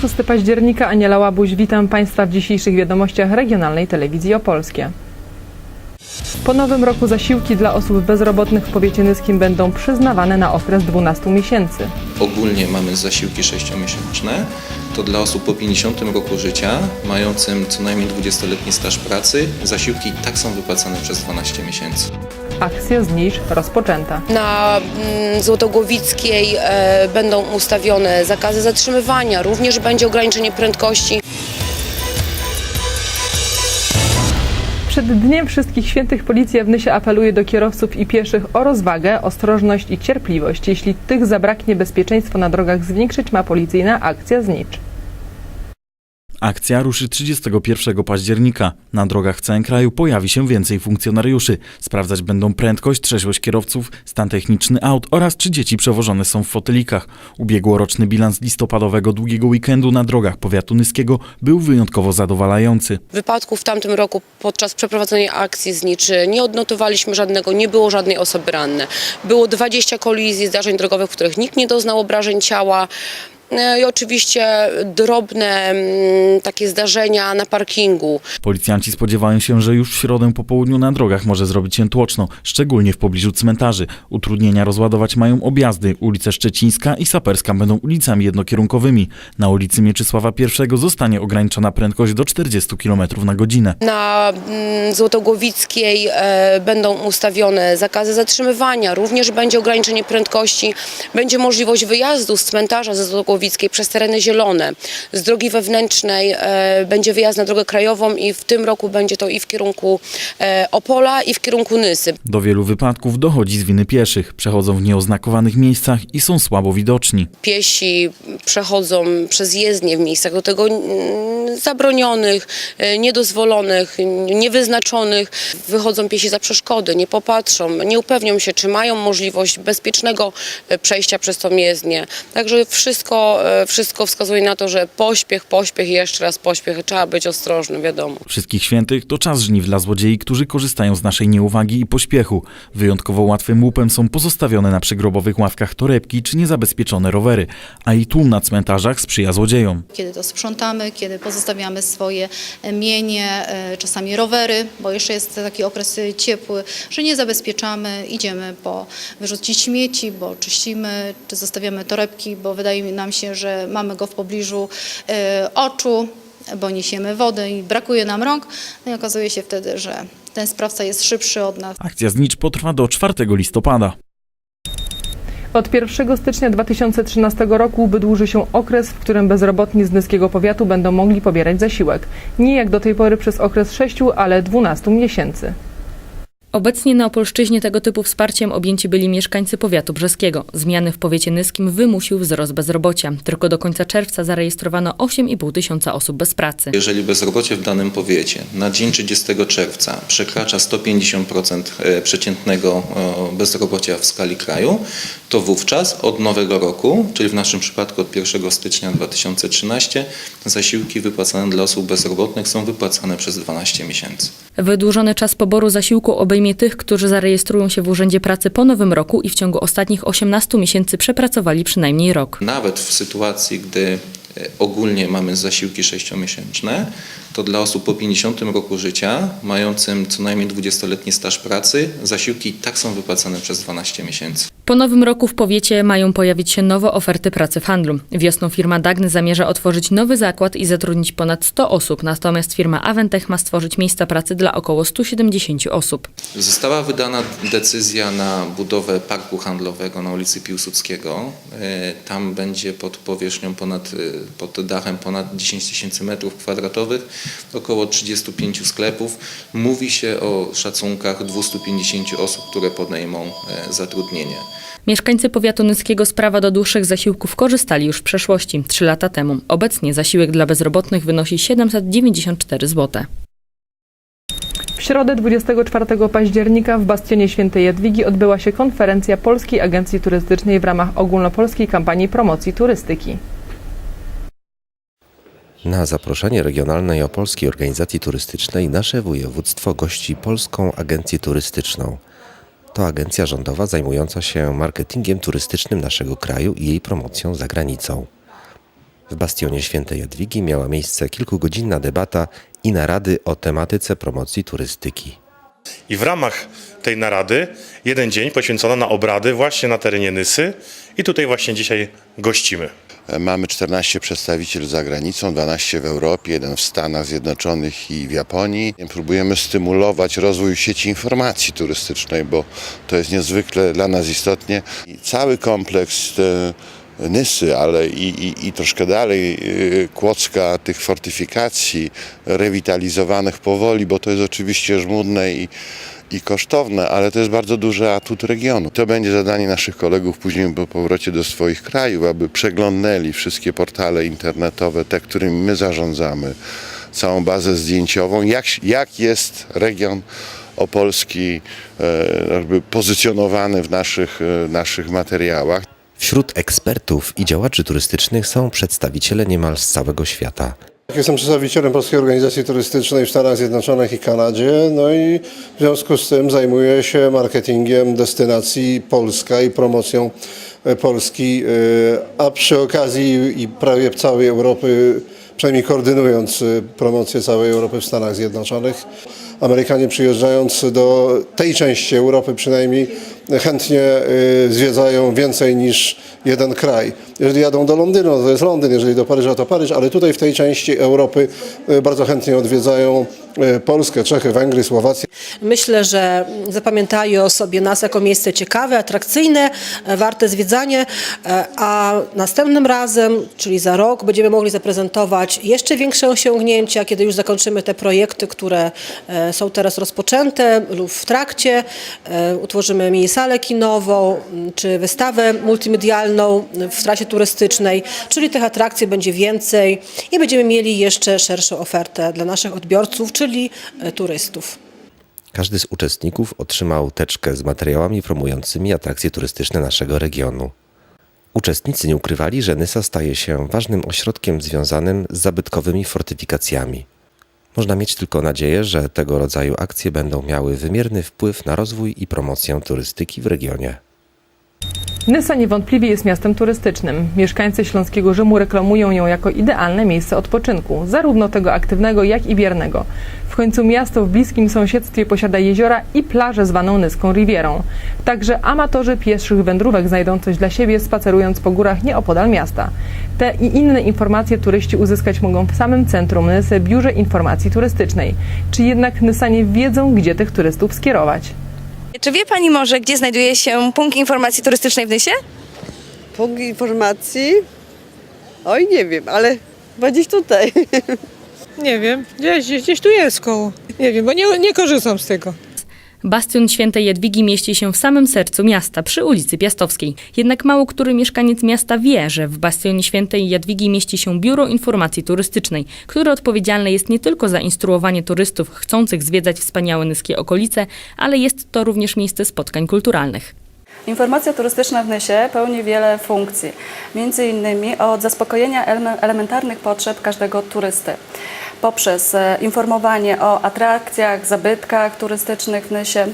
26 października, Aniela Łabuś, witam Państwa w dzisiejszych wiadomościach Regionalnej Telewizji Opolskie. Po nowym roku zasiłki dla osób bezrobotnych w powiecie nyskim będą przyznawane na okres 12 miesięcy. Ogólnie mamy zasiłki 6-miesięczne. To dla osób po 50 roku życia, mającym co najmniej 20-letni staż pracy, zasiłki tak są wypłacane przez 12 miesięcy. Akcja zniż rozpoczęta. Na mm, Złotogłowickiej e, będą ustawione zakazy zatrzymywania, również będzie ograniczenie prędkości. Przed Dniem Wszystkich Świętych Policja w Nysie apeluje do kierowców i pieszych o rozwagę, ostrożność i cierpliwość. Jeśli tych zabraknie, bezpieczeństwo na drogach zwiększyć ma policyjna akcja znicz. Akcja ruszy 31 października. Na drogach w całym kraju pojawi się więcej funkcjonariuszy. Sprawdzać będą prędkość, trzeźwość kierowców, stan techniczny aut oraz czy dzieci przewożone są w fotelikach. Ubiegłoroczny bilans listopadowego długiego weekendu na drogach powiatu nyskiego był wyjątkowo zadowalający. Wypadków w tamtym roku podczas przeprowadzonej akcji zniczy nie odnotowaliśmy żadnego, nie było żadnej osoby rannej. Było 20 kolizji, zdarzeń drogowych, w których nikt nie doznał obrażeń ciała. E, I oczywiście drobne mm, takie zdarzenia na parkingu. Policjanci spodziewają się, że już w środę po południu na drogach może zrobić się tłoczno, szczególnie w pobliżu cmentarzy. Utrudnienia rozładować mają objazdy. Ulice Szczecińska i Saperska będą ulicami jednokierunkowymi. Na ulicy Mieczysława I zostanie ograniczona prędkość do 40 km na godzinę. Na mm, Złotogłowickiej e, będą ustawione zakazy zatrzymywania, również będzie ograniczenie prędkości, będzie możliwość wyjazdu z cmentarza ze Złotogłowickiej przez tereny zielone. Z drogi wewnętrznej e, będzie wyjazd na drogę krajową i w tym roku będzie to i w kierunku e, Opola i w kierunku Nysy. Do wielu wypadków dochodzi z winy pieszych. Przechodzą w nieoznakowanych miejscach i są słabo widoczni. Piesi przechodzą przez jezdnie w miejscach do tego mm, zabronionych, e, niedozwolonych, niewyznaczonych. Wychodzą piesi za przeszkody, nie popatrzą, nie upewnią się, czy mają możliwość bezpiecznego e, przejścia przez tą jezdnię. Także wszystko, e, wszystko wskazuje na to, że pośpiech, pośpiech i jeszcze raz pośpiech. Trzeba być ostrożnym, wiadomo. Wszystkich świętych to czas żniw dla złodziei, którzy korzystają z naszej nieuwagi i pośpiechu. Wyjątkowo łatwym łupem są pozostawione na przygrobowych ławkach torebki czy niezabezpieczone rowery, a i tłum na cmentarzach sprzyja złodziejom. kiedy to sprzątamy, kiedy pozostawiamy swoje mienie, e, czasami rowery, bo jeszcze jest taki okres e, ciepły, że nie zabezpieczamy, idziemy po wyrzucić śmieci, bo czyścimy, czy zostawiamy torebki, bo wydaje nam się, że mamy go w pobliżu e, oczu, bo niesiemy wodę i brakuje nam rąk, no i okazuje się wtedy, że ten sprawca jest szybszy od nas. Akcja znicz potrwa do 4 listopada. Od 1 stycznia 2013 roku wydłuży się okres, w którym bezrobotni z Nyskiego Powiatu będą mogli pobierać zasiłek. Nie jak do tej pory przez okres 6, ale 12 miesięcy. Obecnie na Opolszczyźnie tego typu wsparciem objęci byli mieszkańcy powiatu brzeskiego. Zmiany w powiecie nyskim wymusił wzrost bezrobocia. Tylko do końca czerwca zarejestrowano 8,5 tysiąca osób bez pracy. Jeżeli bezrobocie w danym powiecie na dzień 30 czerwca przekracza 150% e, przeciętnego bezrobocia w skali kraju, to wówczas od nowego roku, czyli w naszym przypadku od 1 stycznia 2013, zasiłki wypłacane dla osób bezrobotnych są wypłacane przez 12 miesięcy. Wydłużony czas poboru zasiłku obejmie tych, którzy zarejestrują się w Urzędzie Pracy po nowym roku i w ciągu ostatnich 18 miesięcy przepracowali przynajmniej rok. Nawet w sytuacji, gdy ogólnie mamy zasiłki 6-miesięczne, to dla osób po 50 roku życia, mającym co najmniej 20-letni staż pracy, zasiłki tak są wypłacane przez 12 miesięcy. Po nowym roku w powiecie mają pojawić się nowe oferty pracy w handlu. Wiosną firma Dagny zamierza otworzyć nowy zakład i zatrudnić ponad 100 osób, natomiast firma Aventech ma stworzyć miejsca pracy dla około 170 osób. Została wydana decyzja na budowę parku handlowego na ulicy Piłsudskiego. E, Tam będzie pod powierzchnią ponad, e, pod dachem ponad 10 tysięcy metrów kwadratowych, około 35 sklepów. Mówi się o szacunkach 250 osób, które podejmą e, zatrudnienie. Mieszkańcy powiatu nyskiego z prawa do dłuższych zasiłków korzystali już w przeszłości, 3 lata temu. Obecnie zasiłek dla bezrobotnych wynosi 794 zł. W środę 24 października w Bastionie Świętej Jadwigi odbyła się konferencja Polskiej Agencji Turystycznej w ramach ogólnopolskiej kampanii promocji turystyki. Na zaproszenie Regionalnej Opolskiej Organizacji Turystycznej nasze województwo gości Polską Agencję Turystyczną. To agencja rządowa zajmująca się marketingiem turystycznym naszego kraju i jej promocją za granicą. W bastionie Świętej Jadwigi miała miejsce kilkugodzinna debata i narady o tematyce promocji turystyki. I w ramach tej narady jeden dzień poświęcono na obrady właśnie na terenie Nysy i tutaj właśnie dzisiaj gościmy. Mamy 14 przedstawicieli za granicą, 12 w Europie, jeden w Stanach Zjednoczonych i w Japonii. Próbujemy stymulować rozwój sieci informacji turystycznej, bo to jest niezwykle dla nas istotnie. I cały kompleks e, Nysy, ale i, i, i troszkę dalej e, Kłodzka, tych fortyfikacji rewitalizowanych powoli, bo to jest oczywiście żmudne i i kosztowne, ale to jest bardzo duży atut regionu. To będzie zadanie naszych kolegów później po powrocie do swoich krajów, aby przeglądnęli wszystkie portale internetowe, te, którymi my zarządzamy, całą bazę zdjęciową, jak, jak jest region opolski e, jakby pozycjonowany w naszych, e, naszych materiałach. Wśród ekspertów i działaczy turystycznych są przedstawiciele niemal z całego świata. Jestem przedstawicielem Polskiej Organizacji Turystycznej w Stanach Zjednoczonych i Kanadzie, no i w związku z tym zajmuję się marketingiem destynacji Polska i promocją e, Polski, e, a przy okazji i prawie całej Europy, przynajmniej koordynując e, promocję całej Europy w Stanach Zjednoczonych. Amerykanie przyjeżdżając do tej części Europy przynajmniej chętnie y, zwiedzają więcej niż jeden kraj. Jeżeli jadą do Londynu, to jest Londyn, jeżeli do Paryża, to Paryż, ale tutaj w tej części Europy y, bardzo chętnie odwiedzają y, Polskę, Czechy, Węgry, Słowację. Myślę, że zapamiętają sobie nas jako miejsce ciekawe, atrakcyjne, e, warte zwiedzanie, e, a następnym razem, czyli za rok, będziemy mogli zaprezentować jeszcze większe osiągnięcia, kiedy już zakończymy te projekty, które e, są teraz rozpoczęte lub w trakcie. Utworzymy mini salę kinową, m, czy wystawę multimedialną w trasie turystycznej, czyli tych atrakcji będzie więcej i będziemy mieli jeszcze szerszą ofertę dla naszych odbiorców, czyli e, turystów. Każdy z uczestników otrzymał teczkę z materiałami promującymi atrakcje turystyczne naszego regionu. Uczestnicy nie ukrywali, że Nysa staje się ważnym ośrodkiem związanym z zabytkowymi fortyfikacjami. Można mieć tylko nadzieję, że tego rodzaju akcje będą miały wymierny wpływ na rozwój i promocję turystyki w regionie. Nysa niewątpliwie jest miastem turystycznym. Mieszkańcy Śląskiego Rzymu reklamują ją jako idealne miejsce odpoczynku, zarówno tego aktywnego, jak i biernego. W końcu miasto w bliskim sąsiedztwie posiada jeziora i plażę zwaną Nyską Rivierą. Także amatorzy pieszych wędrówek znajdą coś dla siebie spacerując po górach nieopodal miasta. Te i inne informacje turyści uzyskać mogą w samym centrum Nysy Biurze Informacji Turystycznej. Czy jednak Nysanie wiedzą, gdzie tych turystów skierować? Czy wie Pani może, gdzie znajduje się punkt informacji turystycznej w Nysie? Punkt informacji? Oj, nie wiem, ale chyba gdzieś tutaj. Nie wiem, gdzieś, gdzieś tu jest koło. Nie wiem, bo nie, nie korzystam z tego. Bastion Świętej Jadwigi mieści się w samym sercu miasta, przy ulicy Piastowskiej. Jednak mało który mieszkaniec miasta wie, że w Bastionie Świętej Jadwigi mieści się Biuro Informacji Turystycznej, które odpowiedzialne jest nie tylko za instruowanie turystów chcących zwiedzać wspaniałe nyskie okolice, ale jest to również miejsce spotkań kulturalnych. Informacja turystyczna w Nysie pełni wiele funkcji, między innymi od zaspokojenia ele- elementarnych potrzeb każdego turysty poprzez e, informowanie o atrakcjach, zabytkach turystycznych w Nysie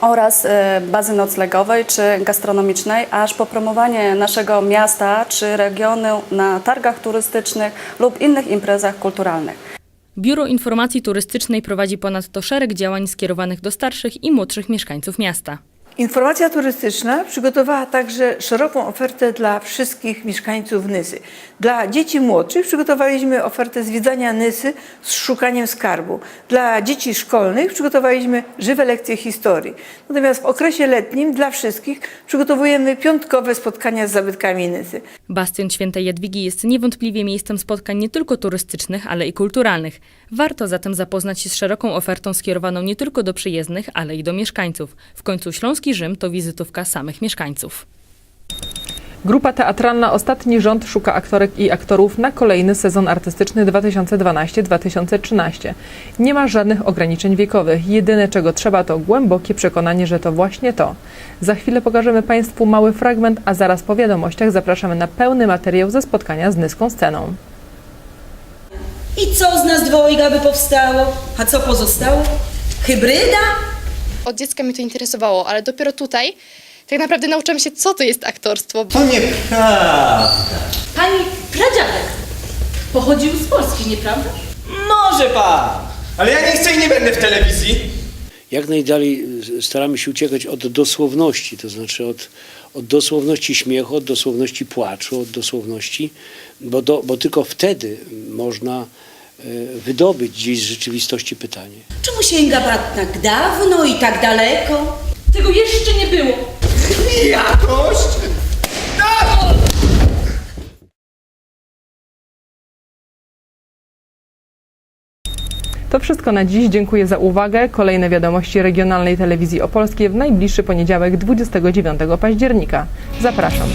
oraz e, bazy noclegowej czy gastronomicznej, aż po promowanie naszego miasta czy regionu na targach turystycznych lub innych imprezach kulturalnych. Biuro Informacji Turystycznej prowadzi ponadto szereg działań skierowanych do starszych i młodszych mieszkańców miasta. Informacja turystyczna przygotowała także szeroką ofertę dla wszystkich mieszkańców Nysy. Dla dzieci młodszych przygotowaliśmy ofertę zwiedzania Nysy z szukaniem skarbu. Dla dzieci szkolnych przygotowaliśmy żywe lekcje historii. Natomiast w okresie letnim dla wszystkich przygotowujemy piątkowe spotkania z zabytkami Nysy. Bastion Świętej Jadwigi jest niewątpliwie miejscem spotkań nie tylko turystycznych, ale i kulturalnych. Warto zatem zapoznać się z szeroką ofertą skierowaną nie tylko do przyjezdnych, ale i do mieszkańców. W końcu Śląski Rzym to wizytówka samych mieszkańców. Grupa teatralna Ostatni Rząd szuka aktorek i aktorów na kolejny sezon artystyczny 2012-2013. Nie ma żadnych ograniczeń wiekowych. Jedyne czego trzeba to głębokie przekonanie, że to właśnie to. Za chwilę pokażemy Państwu mały fragment, a zaraz po wiadomościach zapraszamy na pełny materiał ze spotkania z Nyską Sceną. I co z nas dwojga by powstało? A co pozostało? Hybryda? Od dziecka mnie to interesowało, ale dopiero tutaj tak naprawdę nauczyłam się, co to jest aktorstwo. To nieprawda. Pani pradziadek pochodził z Polski, nieprawda? Może pan, ale ja nie chcę i nie będę w telewizji. jak najdalej y, staramy się uciekać od dosłowności, to znaczy od, od dosłowności śmiechu, od dosłowności płaczu, od dosłowności, bo, do, bo tylko wtedy można wydobyć gdzieś z rzeczywistości pytanie. Czemu sięga pan tak dawno i tak daleko? Tego jeszcze nie było. Jakość? To wszystko na dziś. Dziękuję za uwagę. Kolejne wiadomości regionalnej telewizji opolskiej w najbliższy poniedziałek 29 października. Zapraszam.